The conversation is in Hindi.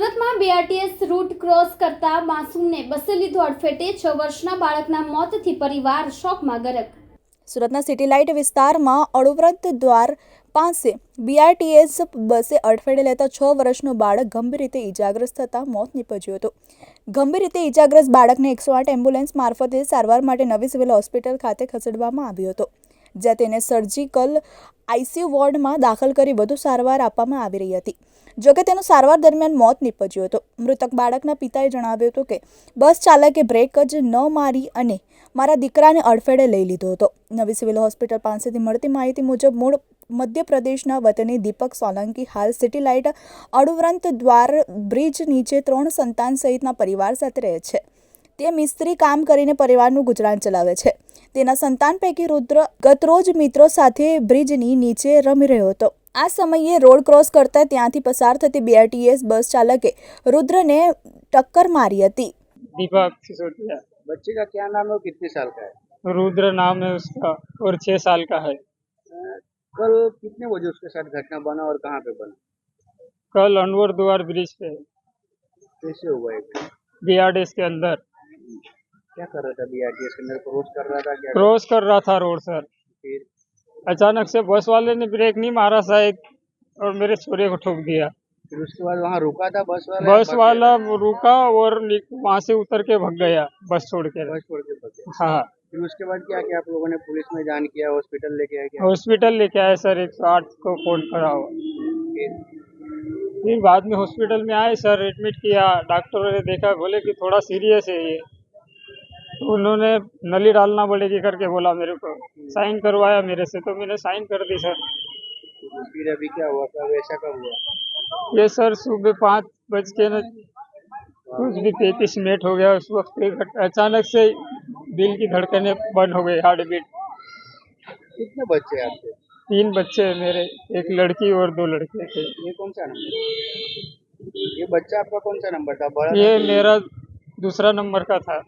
સુરતમાં બીઆરટીએસ રૂટ ક્રોસ કરતા માસૂમને લીધો અડફેટે છ વર્ષના બાળકના મોતથી પરિવાર શોકમાં ગરક. સુરતના સિટીલાઇટ વિસ્તારમાં અડુવ્રત દ્વાર પાસે બીઆરટીએસ બસે અડફેટે લેતા છ વર્ષનો બાળક ગંભીર રીતે ઈજાગ્રસ્ત થતાં મોત નીપજ્યું હતું. ગંભીર રીતે ઈજાગ્રસ્ત બાળકને એકસો આઠ એમ્બ્યુલન્સ મારફતે સારવાર માટે નવી સિવિલ હોસ્પિટલ ખાતે ખસેડવામાં આવ્યો હતો. જ્યાં તેને સર્જિકલ આઈસીયુ વોર્ડમાં દાખલ કરી વધુ સારવાર આપવામાં આવી રહી હતી. જોકે તેનું સારવાર દરમિયાન મોત નીપજ્યું હતું. મૃતક બાળકના પિતાએ જણાવ્યું હતું કે, બસ ચાલકે બ્રેક જ ન મારી અને મારા દીકરાને અડફેડે લઈ લીધો હતો. નવી સિવિલ હોસ્પિટલ પાસેથી મળતી માહિતી મુજબ, મૂળ મધ્યપ્રદેશના વતની દીપક સોલંકી હાલ સિટી લાઇટ અડુવ્રંત દ્વાર બ્રિજ નીચે ત્રણ સંતાન સહિતના પરિવાર સાથે રહે છે. તે મિસ્ત્રી કામ કરીને પરિવારનું ગુજરાન ચલાવે છે. તેના સંતાન પૈકી રુદ્ર ગતરોજ મિત્રો સાથે બ્રિજની નીચે રમી રહ્યો હતો આ સમયે રોડ ક્રોસ કરતા ત્યાંથી પસાર થતી બીઆરટીએસ બસ ચાલકે રુદ્રને ટક્કર મારી હતી दीपक सिसोदिया बच्चे का क्या नाम है और कितने साल का है रुद्र नाम है उसका और छः साल का है अ, कल कितने बजे उसके साथ घटना बना और कहाँ पे बना कल अनवर द्वार ब्रिज पे कैसे हुआ ये घटना? बीआरडीएस के अंदर क्या कर रहा था आर के अंदर क्रॉस कर रहा था क्या? क्रॉस कर रहा था रोड सर। फिर? अचानक से बस वाले ने ब्रेक नहीं मारा शायद और मेरे छोरे को ठोक दिया। फिर उसके बाद वहाँ रुका था बस वाला? बस वाला रुका और वहाँ से उतर के भग गया बस छोड़ के। बस छोड़ के भाग गया। हाँ। फिर उसके बाद क्या किया आप लोगों ने? पुलिस में जान किया हॉस्पिटल लेके आए क्या? हॉस्पिटल लेके आए सर एक सौ आठ को फ़ोन करा हुआ। फिर बाद में हॉस्पिटल में आए सर एडमिट किया डॉक्टरों ने देखा बोले कि थोड़ा सीरियस है ये। उन्होंने नली डालना पड़ेगी करके बोला मेरे को साइन करवाया मेरे से तो मैंने साइन कर दी सर। फिर अभी क्या हुआ? कब ऐसा कब हुआ? ये सर सुबह पाँच बज के न कुछ भी तैंतीस मिनट हो गया उस वक्त अचानक से दिल की धड़कनें बंद हो गई हार्ट बीट। कितने बच्चे हैं आपके? तीन बच्चे हैं मेरे एक लड़की और दो लड़के थे। ये कौन सा नंबर? ये बच्चा आपका कौन सा नंबर था? बड़ा ये मेरा दूसरा नंबर का था।